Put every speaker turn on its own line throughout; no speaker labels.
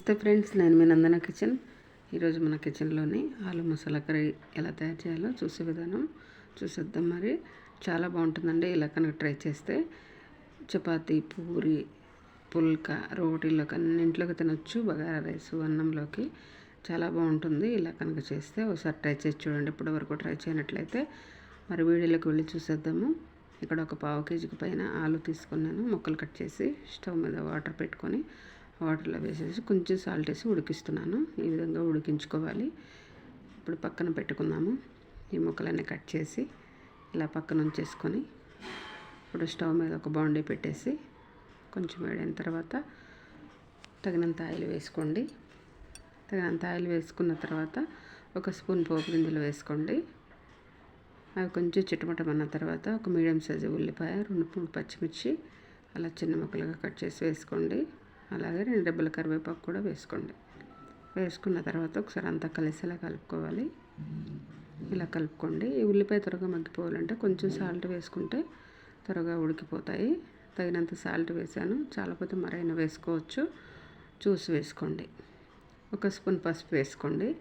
నమస్తే ఫ్రెండ్స్ నేను మీ నందన కిచెన్. ఈరోజు మన కిచెన్లోని ఆలు మసాలా కర్రీ ఎలా తయారు చేయాలో చూసే విధానం చూసేద్దాం మరి. చాలా బాగుంటుందండి ఇలా కనుక ట్రై చేస్తే. చపాతి పూరి పుల్క రోటీలోకి అన్నింట్లోకి తినొచ్చు బగారా రైస్ అన్నంలోకి. చాలా బాగుంటుంది ఇలా కనుక చేస్తే. ఒకసారి ట్రై చేసి చూడండి ఇప్పటి వరకు ట్రై చేయనట్లయితే. మరి వీడియోలోకి వెళ్ళి చూసేద్దాము. ఇక్కడ ఒక పావు కేజీకి పైన ఆలు తీసుకున్నాను. ముక్కలు కట్ చేసి స్టవ్ మీద వాటర్ పెట్టుకొని వాటర్లో వేసేసి కొంచెం సాల్ట్ వేసి ఉడికిస్తున్నాను. ఈ విధంగా ఉడికించుకోవాలి. ఇప్పుడు పక్కన పెట్టుకుందాము. ఈ ముక్కలన్నీ కట్ చేసి ఇలా పక్కన ఉంచేసుకొని ఇప్పుడు స్టవ్ మీద ఒక బాండీ పెట్టేసి కొంచెం వేడైన తర్వాత తగినంత ఆయిల్ వేసుకోండి. తగినంత ఆయిల్ వేసుకున్న తర్వాత ఒక స్పూన్ పోపు గింజలు వేసుకోండి. అవి కొంచెం చిట్టమటమన్న తర్వాత ఒక మీడియం సైజు ఉల్లిపాయ రెండు మూడు పచ్చిమిర్చి అలా చిన్న ముక్కలుగా కట్ చేసి వేసుకోండి. అలాగే రెండు డబ్బుల కరివేపాకు కూడా వేసుకోండి. వేసుకున్న తర్వాత ఒకసారి అంతా కలిసేలా కలుపుకోవాలి. ఇలా కలుపుకోండి. ఈ ఉల్లిపాయ త్వరగా మగ్గిపోవాలంటే కొంచెం సాల్ట్ వేసుకుంటే త్వరగా ఉడికిపోతాయి. తగినంత సాల్ట్ వేసాను. చాలాపోతే మరైనా వేసుకోవచ్చు. చూసి వేసుకోండి. ఒక స్పూన్ పసుపు వేసుకోండి.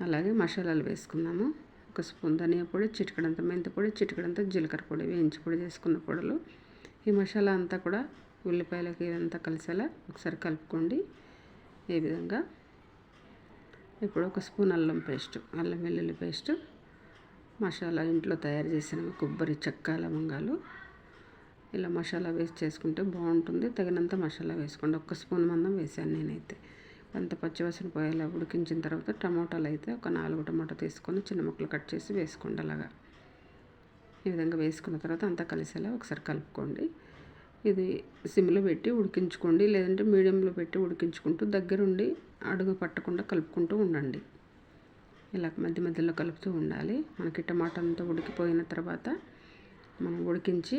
అలాగే మసాలాలు వేసుకున్నాము. ఒక స్పూన్ ధనియా పొడి చిటికడంత మెంతి పొడి చిటికడంత జీలకర్ర పొడి వేయించి పొడి చేసుకున్న పొడులు. ఈ మసాలా అంతా కూడా ఉల్లిపాయలకి ఇదంతా కలిసేలా ఒకసారి కలుపుకోండి. ఈ విధంగా? ఇప్పుడు ఒక స్పూన్ అల్లం పేస్ట్ అల్లం వెల్లుల్లి పేస్ట్ మసాలా ఇంట్లో తయారు చేసిన కొబ్బరి చెక్క లవంగాలు. ఇలా మసాలా వేసి చేసుకుంటే బాగుంటుంది. తగినంత మసాలా వేసుకోండి. ఒక్క స్పూన్ మందం వేసాను నేనైతే. అంత పచ్చివాసన పోయేలా ఉడికించిన తర్వాత టమాటాలు అయితే ఒక నాలుగు టమాటా తీసుకొని చిన్న ముక్కలు కట్ చేసి వేసుకోండి అలాగా. ఈ విధంగా వేసుకున్న తర్వాత అంతా కలిసేలా ఒకసారి కలుపుకోండి. ఇది సిమ్లో పెట్టి ఉడికించుకోండి లేదంటే మీడియంలో పెట్టి ఉడికించుకుంటూ దగ్గరుండి అడుగు పట్టకుండా కలుపుకుంటూ ఉండండి. ఇలా మధ్య మధ్యలో కలుపుతూ ఉండాలి. మనకి టమాటా అంతా ఉడికిపోయిన తర్వాత మనం ఉడికించి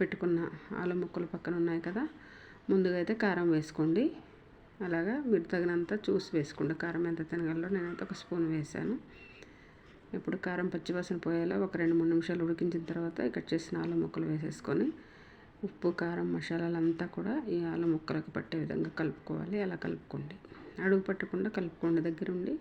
పెట్టుకున్న ఆలు ముక్కలు పక్కన ఉన్నాయి కదా ముందుగా అయితే కారం వేసుకోండి. అలాగా మీరు తగినంత చూసి వేసుకోండి. కారం ఎంత తినగలరో నేనైతే ఒక స్పూన్ వేసాను ఇప్పుడు కారం పచ్చివాసన పోయేలా ఒక రెండు మూడు నిమిషాలు ఉడికించిన తర్వాత ఇక్కడ చేసిన ఆలు ముక్కలు వేసేసుకొని ఉప్పు కారం మసాలాలంతా కూడా ఈ ఆలు ముక్కలకు పట్టే విధంగా కలుపుకోవాలి. అలా కలుపుకోండి. అడుగు పట్టకుండా కలుపుకోండి. దగ్గరుండి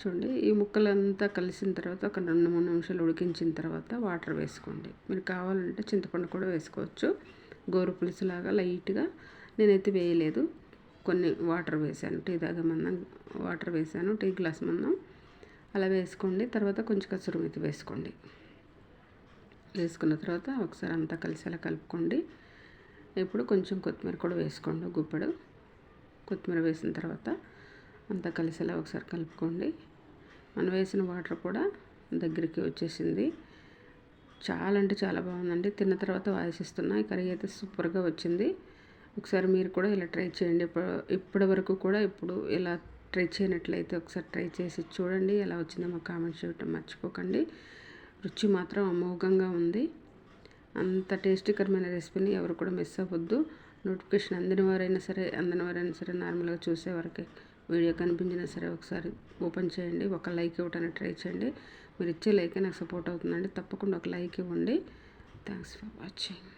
చూడండి. ఈ ముక్కలంతా కలిసిన తర్వాత ఒక రెండు మూడు నిమిషాలు ఉడికించిన తర్వాత వాటర్ వేసుకోండి. మీరు కావాలంటే చింతపండు కూడా వేసుకోవచ్చు. గోరు పులుసులాగా లైట్గా నేనైతే వేయలేదు. కొన్ని వాటర్ వేసాను. టీ తాగమన్నా వాటర్ వేసాను. టీ గ్లాస్ మందం. అలా వేసుకోండి. తర్వాత కొంచెం కసురు వేసుకోండి. వేసుకున్న తర్వాత ఒకసారి అంతా కలిసేలా కలుపుకోండి. ఇప్పుడు కొంచెం కొత్తిమీర కూడా వేసుకోండి గుప్పడు. కొత్తిమీర వేసిన తర్వాత అంతా కలిసేలా ఒకసారి కలుపుకోండి. మనం వేసిన వాటర్ కూడా దగ్గరికి వచ్చేసింది. చాలా అంటే చాలా బాగుందండి. తిన్న తర్వాత వాసిస్తున్నా ఈ కర్రీ అయితే సూపర్గా వచ్చింది. ఒకసారి మీరు కూడా ఇలా ట్రై చేయండి. ఇప్పటి వరకు కూడా ఇప్పుడు ఇలా ట్రై చేయనట్లయితే ఒకసారి ట్రై చేసి చూడండి. ఎలా వచ్చిందో మాకు కామెంట్ చేయటం మర్చిపోకండి. రుచి మాత్రం అమోఘంగా ఉంది. అంత టేస్టీకరమైన రెసిపీని ఎవరు కూడా మిస్ అవ్వద్దు. నోటిఫికేషన్ అందిన వారైనా సరే అందిన వారైనా సరే నార్మల్గా చూసేవారికి వీడియో కనిపించినా సరే ఒకసారి ఓపెన్ చేయండి. ఒక లైక్ ఇవ్వడానికి ట్రై చేయండి. మీరు ఇచ్చే లైకే నాకు సపోర్ట్ అవుతుందండి. తప్పకుండా ఒక లైక్ ఇవ్వండి. Thanks for watching.